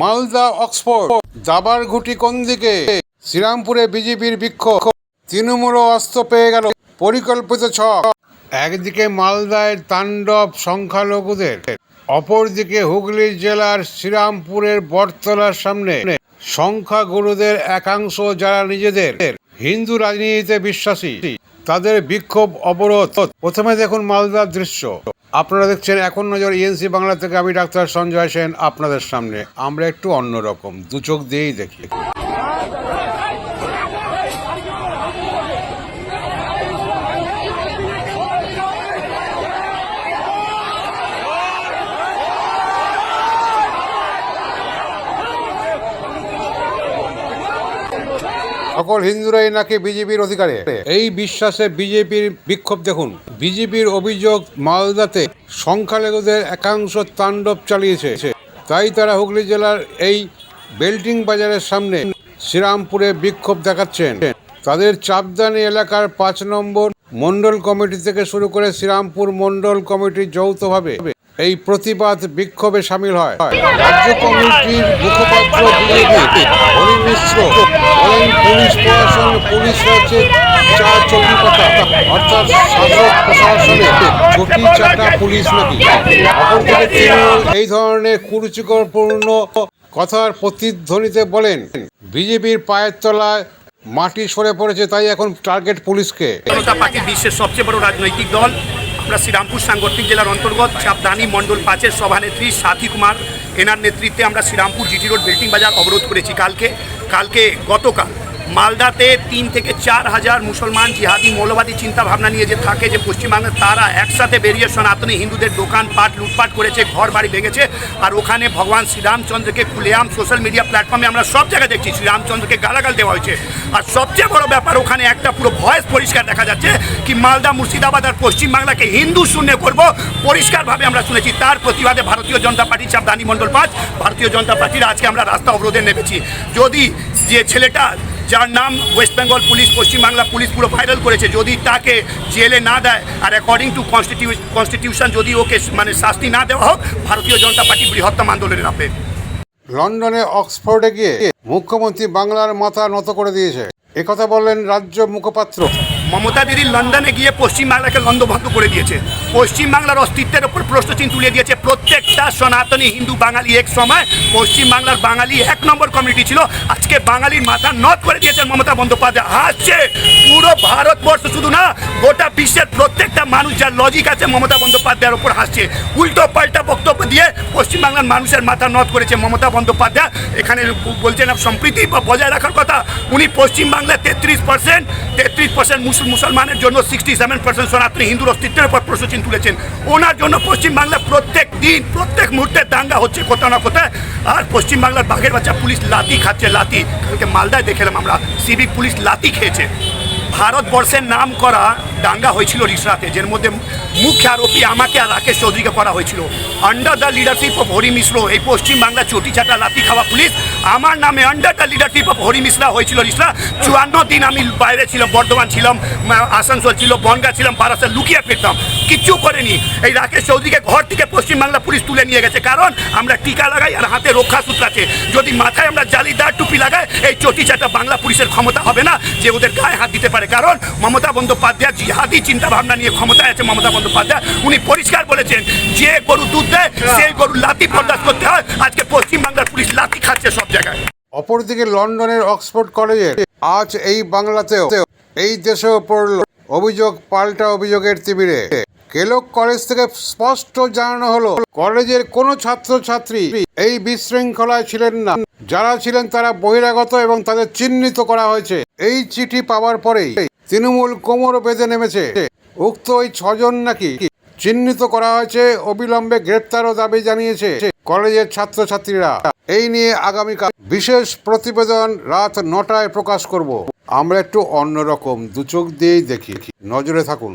Malda, Oxford দাবার ঘুটি কোন দিকে? শ্রীরামপুরে বিজেপির বিক্ষোভ। তৃণমূল অস্ত্র পেয়ে গেল পরিকল্পিত ছক। একদিকে মালদায় তাণ্ডব সংখ্যালঘুদের, অপরদিকে হুগলি জেলার শ্রীরামপুরের বটতলার সামনে সংখ্যাগুরুদের একাংশ যারা নিজেদের হিন্দু রাজনীতিতে বিশ্বাসী, তাদের বিক্ষোভ অবরোধ। প্রথমে দেখুন মালদার দৃশ্য। আপনারা দেখছেন এখন নজর ইএনসি বাংলা থেকে আমি ডাক্তার সঞ্জয় সেন আপনাদের সামনে। আমরা একটু অন্যরকম দু চোখ দিয়েই দেখি। সকল হিন্দুরাই নাকি বিজেপির অধিকারে? এই বিশ্বাসে বিজেপির বিক্ষোভ দেখুন। বিজেপির অভিযোগ মালদাতে সংখ্যালঘুদের একাংশ তাণ্ডব চালিয়েছে। তাই তারা হুগলি জেলার এই বেল্টিং বাজারের সামনে শ্রীরামপুরে বিক্ষোভ দেখাচ্ছেন। তাদের চাপদানি এলাকার পাঁচ নম্বর মন্ডল কমিটি থেকে শুরু করে শ্রীরামপুর মন্ডল কমিটি যৌথভাবে এই প্রতিবাদ বিক্ষোভে সামিল হয়। রাজ্য কমিটির মুখপাত্র বিজেপি মিশ্র বলেন, পুলিশ প্রশাসন, পুলিশ হচ্ছে চা চটি পাতা। অর্থাৎ শাসক প্রশাসনে চটি চাটা পুলিশ নাকি? এই ধরনের কুরুচিকরপূর্ণ কথার প্রতিধ্বনিতে বলেন, বিজেপির পায়ের তলায় মাটি সরে পড়েছে, তাই এখন টার্গেট পুলিশকে। জনতা পার্টি বিশ্বের সবচেয়ে বড় রাজনৈতিক দল আমরা শ্রীরামপুর সাংগঠনিক জেলার অন্তর্গত চাপদানি মণ্ডল পাঁচের সভানেত্রী সাথী কুমার এনার নেতৃত্বে আমরা শ্রীরামপুর জিটি রোড বিল্ডিং বাজার অবরোধ করেছি কালকে। কালকে গতকাল মালদাতে তিন থেকে চার হাজার মুসলমান জিহাদি মৌলবাদী চিন্তা ভাবনা নিয়ে যে থাকে যে পশ্চিমবাংলার তারা একসাথে বেরিয়ে সনাতনী হিন্দুদের দোকান পাট লুটপাট করেছে ঘর বাড়ি ভেঙেছে। আর ওখানে ভগবান শ্রীরামচন্দ্রকে খুলেআম সোশ্যাল মিডিয়া প্ল্যাটফর্মে আমরা সব জায়গায় দেখছি, শ্রীরামচন্দ্রকে গালাগাল দেওয়া হয়েছে। আর সবচেয়ে বড় ব্যাপার, ওখানে একটা পুরো ভয়েস পরিষ্কার দেখা যাচ্ছে কি মালদা, মুর্শিদাবাদ আর পশ্চিমবাংলাকে হিন্দু শূন্য করব, পরিষ্কারভাবে আমরা শুনেছি। তার প্রতিবাদে ভারতীয় জনতা পার্টি চাপদানি মণ্ডল পাঁচ, ভারতীয় জনতা পার্টির আজকে আমরা রাস্তা অবরোধে নেমেছি। যদি যে ছেলেটা যার নাম West Bengal police Paschimbangla police পুরো ভাইরাল করেছে। যদি তাকে জেলে না দেয়, আর অ্যাকর্ডিং টু কনস্টিটিউ কনস্টিটিউশন যদি ওকে মানে শাস্তি না দেওয়া হোক, ভারতীয় জনতা পার্টি বৃহত্তম আন্দোলনে নামবে লন্ডনে অক্সফোর্ডে গিয়ে মুখ্যমন্ত্রী বাংলার মাথা নত করে দিয়েছে। একথা বললেন রাজ্য মুখপাত্র। মমতা দিদি লন্ডনে গিয়ে পশ্চিমবাংলাকে লন্ডভঙ্গ করে দিয়েছে। পশ্চিমবাংলার অস্তিত্বের ওপর প্রশ্নচিহ্ন তুলে দিয়েছে। প্রত্যেকটা সনাতনী হিন্দু বাঙালি এক সময়, পশ্চিমবাংলার বাঙালি এক নম্বর কমিউনিটি ছিল। আজকে বাঙালির মাথা নথ করে দিয়েছেন মমতা বন্দ্যোপাধ্যায়। হাসছে পুরো ভারতবর্ষ শুধু না, গোটা বিশ্বের প্রত্যেকটা মানুষ যার লজিক আছে মমতা বন্দ্যোপাধ্যায়ের ওপর হাসছে। উল্টো পাল্টা বক্তব্য দিয়ে পশ্চিমবাংলার মানুষের মাথা নথ করেছে মমতা বন্দ্যোপাধ্যায়। এখানে বলছেন সম্প্রীতি বা বজায় রাখার কথা। উনি পশ্চিমবাংলায় তেত্রিশ পার্সেন্ট তেত্রিশ পার্সেন্ট মুসলমানের জন্য সিক্সটি সেভেন পার্সেন্ট সনাতনী হিন্দুর অস্তিত্বের উপর প্রশ্নচিহ্ন তুলেছেন। ওনার জন্য পশ্চিমবাংলা প্রত্যেক দিন, প্রত্যেক মুহূর্তে দাঙ্গা হচ্ছে কোথাও না কোথায় আর পশ্চিমবাংলার বাঘের বাচ্চা পুলিশ লাতি খাচ্ছে লাতি কালকে মালদায় দেখেলাম আমরা, সিভিক পুলিশ লাতি খেয়েছে। ভারতবর্ষের নাম করা দাঙ্গা হয়েছিল রিসরাতে, যার মধ্যে মুখ্য আরোপী আমাকে আর রাকেশ চৌধুরীকে করা হয়েছিল। Under the leadership of Hari Mishra এই পশ্চিমবাংলা চটি চাটা লাতি খাওয়া পুলিশ, আমার নামে under the leadership of Hari Mishra হয়েছিল রিসরা। চুয়ান্ন দিন আমি বাইরে ছিলাম, বর্ধমান ছিলাম আসানসোল ছিল, বনগা ছিলাম, বারাসা লুকিয়ে ফিরতাম। কিচ্ছু করেনি। এই রাকেশ চৌধুরীকে ঘর থেকে পশ্চিমবাংলা পুলিশ তুলে নিয়ে গেছে। কারণ আমরা টিকা লাগাই আর হাতে রক্ষা সূত্র আছে। যদি মাথায় আমরা জালিদার টুপি লাগাই এই চটি চাটা বাংলা পুলিশের ক্ষমতা হবে না যে ওদের গায়ে হাত দিতে পারে। কারণ মমতা বন্দ্যোপাধ্যায় জিহাদি চিন্তা ভাবনা নিয়ে ক্ষমতায় আছে মমতা বন্দ্যোপাধ্যায়। উনি পরিষ্কার বলেছেন যে গরু দুধ দেয় সেই গরু লাতি বরদাস্ত করতে হয়। আজকে পশ্চিমবাংলার পুলিশ লাতি খাচ্ছে সব জায়গায়। অপরদিকে লন্ডনের অক্সফোর্ড কলেজে আজ এই বাংলাতেও এই দেশেও পড়ল অভিযোগ পাল্টা অভিযোগের তিমিরে কেলক কলেজ থেকে স্পষ্ট জানানো হলো কলেজের কোনো ছাত্রছাত্রী এই বিশৃঙ্খলায় ছিলেন না। যারা ছিলেন তারা বহিরাগত এবং তাদের চিহ্নিত করা হয়েছে। এই চিঠি পাওয়ার পরেই তৃণমূল কোমর বেঁধে নেমেছে। উক্ত ওই ছজন নাকি চিহ্নিত করা হয়েছে, অবিলম্বে গ্রেপ্তারও দাবি জানিয়েছে কলেজের ছাত্রছাত্রীরা। এই নিয়ে আগামীকাল বিশেষ প্রতিবেদন রাত নটায় প্রকাশ করব। আমরা একটু অন্যরকম দু চোখ দিয়েই দেখি। নজরে থাকুন।